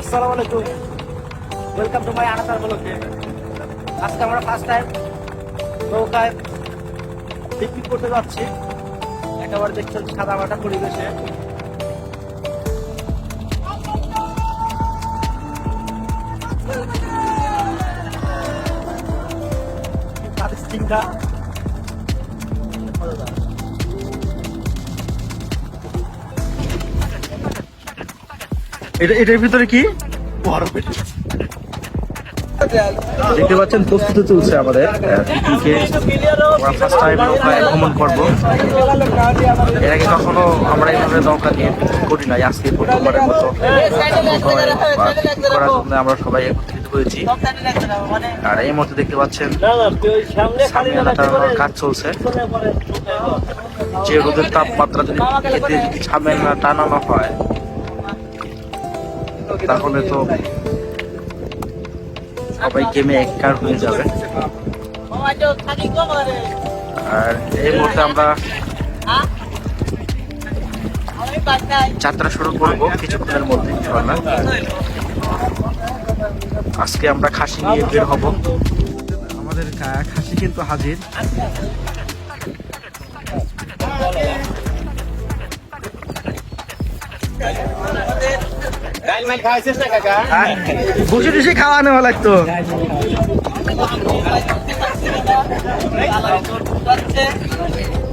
আসসালামু আলাইকুম। Welcome to my আনাসার ব্লগে। আজকে আমরা ফার্স্ট টাইম নৌকায় পিকনিক করতে যাচ্ছি। একেবারে দেখছেন সাদা মাটা পরিবেশে। তাদের চিন্তা এটা, এটার ভিতরে কি? দেখতে পাচ্ছেন, প্রস্তুতি চলছে আমাদের ফার্স্ট টাইম ভ্রমণ করব। এর আগে কখনো আমরা এইভাবে নৌকা নিয়ে করি নাই, আজকে প্রথমবারের মতো করার জন্য আমরা সবাই একত্রিত হয়েছি। আর এই মুহূর্তে দেখতে পাচ্ছেন টানানোর কাজ চলছে। যে রোদের তাপমাত্রা যদি এতে যদি না টানানো হয় তাহলে তো সবাই গেমে এককার হয়ে যাবে। আর এই মুহূর্তে আমরা যাত্রা শুরু করব কিছুক্ষণের মধ্যে আজকে আমরা খাসি নিয়ে বের হব। আমাদের খাসি কিন্তু হাজির। বসে বসে খাওয়ানো ভালো লাগতো আমাদের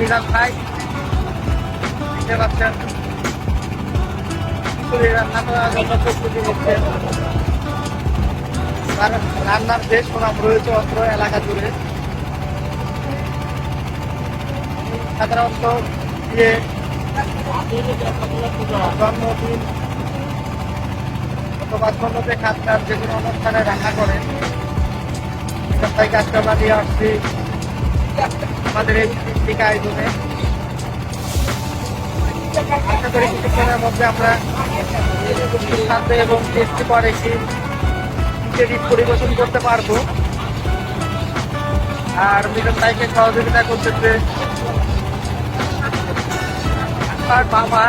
মিরাজ ভাই দেখতে পাচ্ছেন। রান্না করার জন্য প্রস্তুতি রান্নার বেশ সুনাম রয়েছে অত্র এলাকা জুড়ে। সাধারণত বিয়ে জন্মদিন অথবা ধন্যতে খাতকার যে কোনো অনুষ্ঠানে রান্না এখান থেকে আজকে নিয়ে আসছি। আমাদের এই পিকনিক আয়োজনে। আশা করি কিছুক্ষণের মধ্যে আমরা সাথে এবং টেস্টি পর একটি ক্রেডিট পরিবেশন করতে পারব। আর মিলন ভাইকে সহযোগিতা করতেছে তার বাবা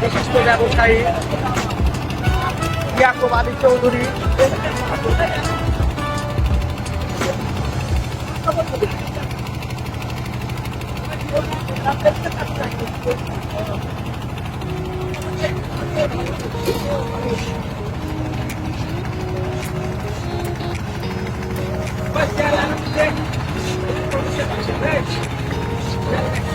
বিশিষ্ট ব্যবসায়ী Yakub Ali Chowdhury Mas, cara, não tem. Não tem.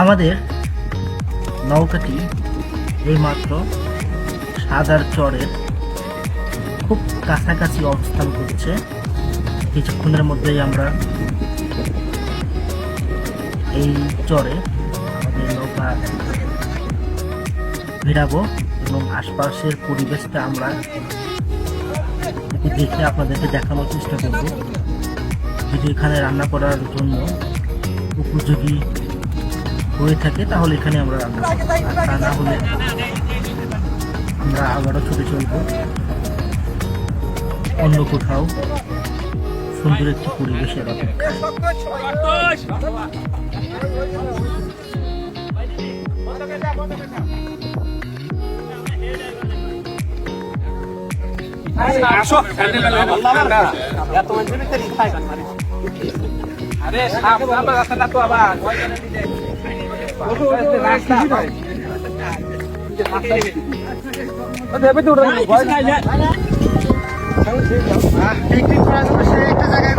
আমাদের নৌকাটি এইমাত্র সাদার চরের খুব কাছাকাছি অবস্থান করছে। কিছুক্ষণের মধ্যেই আমরা এই চরে আমাদের নৌকা ভিড়াবো এবং আশপাশের পরিবেশটা আমরা দেখে আপনাদেরকে দেখানোর চেষ্টা করব। যদি এখানে রান্না করার জন্য উপযোগী হয়ে থাকে তাহলে এখানে আমরা। তা না হলে আমরা আবারও ছুটে চলবো অন্য কোথাও সুন্দর একটি পরিবেশের অপেক্ষা আরে সাপ সাপ রাস্তাটা তো আবার। পিকনিক করার জন্য সে একটা জায়গায়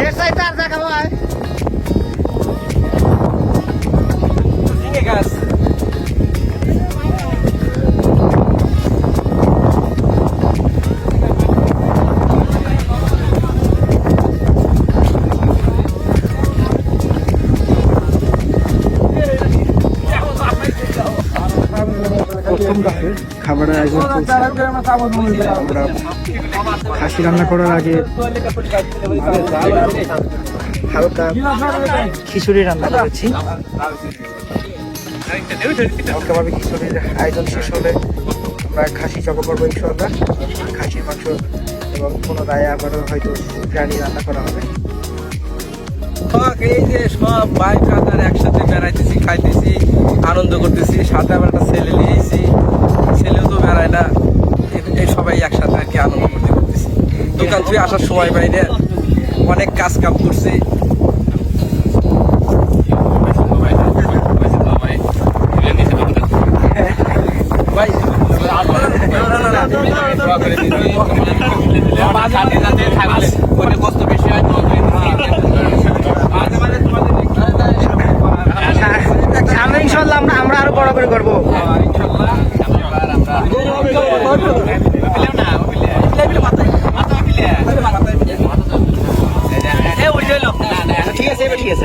এর সাইডে আর দেখা হয়। আমরা খাসি রান্না করার আগে হালকা খিচুড়ি রান্না করেছি। হালকাভাবে খিচুড়ির আয়োজন শেষ হলে আমরা খাসি চকো করব ইনশাল্লাহ খাসির মাংস এবং পুনরায় আবারও হয়তো বিরিয়ানি রান্না করা হবে। এই যে সব ভাই ব্রাদার একসাথে বেড়াইতেছি, খাইতেছি, আনন্দ করতেছি, সাথে আবার একটা ছেলে নিয়েছি ছেলেও তো বেড়ায় না এই- এই সবাই একসাথে আর কি আনন্দ করতে করতেছি দোকান থেকে আসার সময় পাই না অনেক কাজ কাম করছি। ভাই না, না, না, আমরা ইনশাল্লাহ আমরা আমরা আরও বড় করে করব ঠিক আছে এবার ঠিক আছে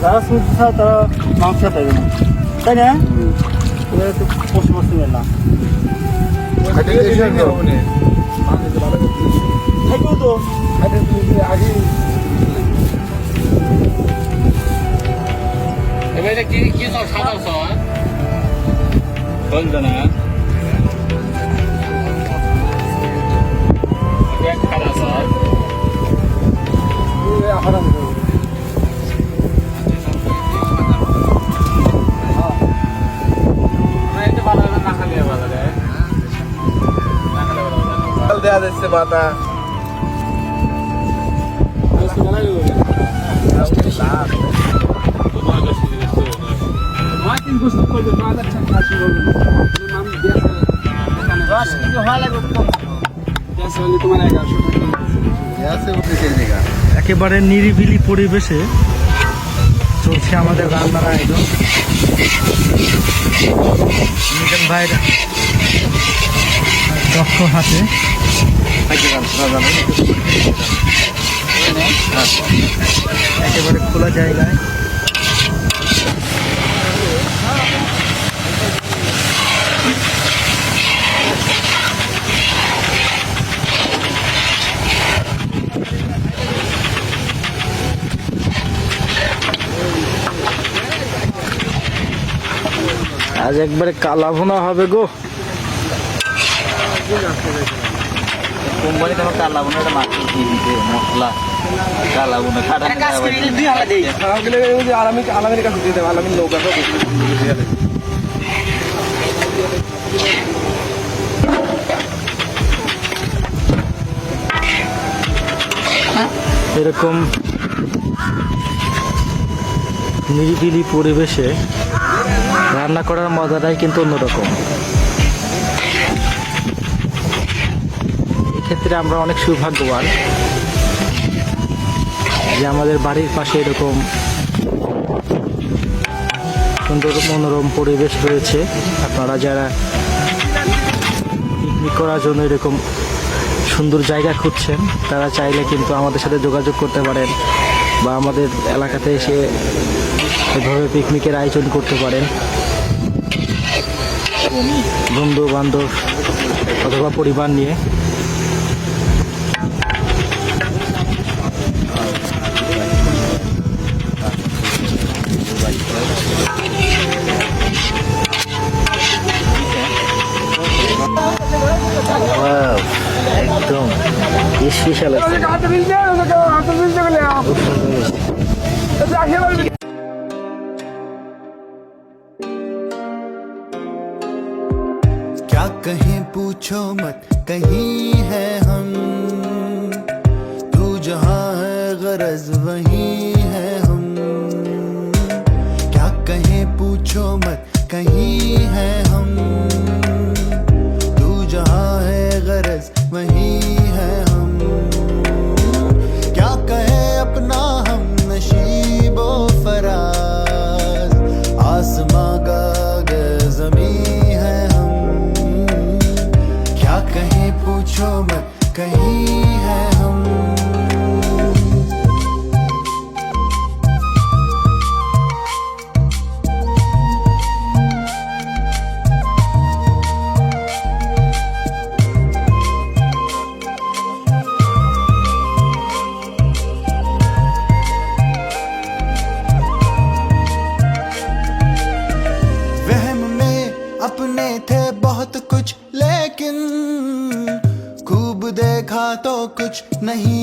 যারা সুদ খায় তারা মাংস পাবে না তাই না এবার একটু পশু পশ্চিমের না থাকবেও তো এবারে কি সব সাদা সব? বলতো না দেওয়া যাচ্ছে মাথা দশ কেজি হওয়া লাগবে একেবারে নিরিবিলি পরিবেশে চলছে আমাদের রান্নার আয়োজন। মিজান ভাইয়ের দক্ষ হাতে। একেবারে খোলা জায়গায়। আজ একবারে কালা ভুনা হবে গো। কোম্পানি তোমার কালা বোনা মাছ দিয়ে দিতে মশলা কালা খাটা কাছে দিয়ে দেবো নৌকা এরকম নিরিবিলি পরিবেশে রান্না করার মজাটাই কিন্তু অন্যরকম। এক্ষেত্রে আমরা অনেক সৌভাগ্যবান যে আমাদের বাড়ির পাশে এরকম সুন্দর মনোরম পরিবেশ রয়েছে। আপনারা যারা পিকনিক করার জন্য এরকম সুন্দর জায়গা খুঁজছেন, তারা চাইলে কিন্তু আমাদের সাথে যোগাযোগ করতে পারেন বা আমাদের এলাকাতে এসে এভাবে পিকনিকের আয়োজন করতে পারেন। বন্ধু বান্ধব অথবা পরিবার নিয়ে کہیں پوچھو مت کہیں ہے ہم؟ تو جہاں ہے غرض وہیں कुछ नहीं है हम नहीं है हम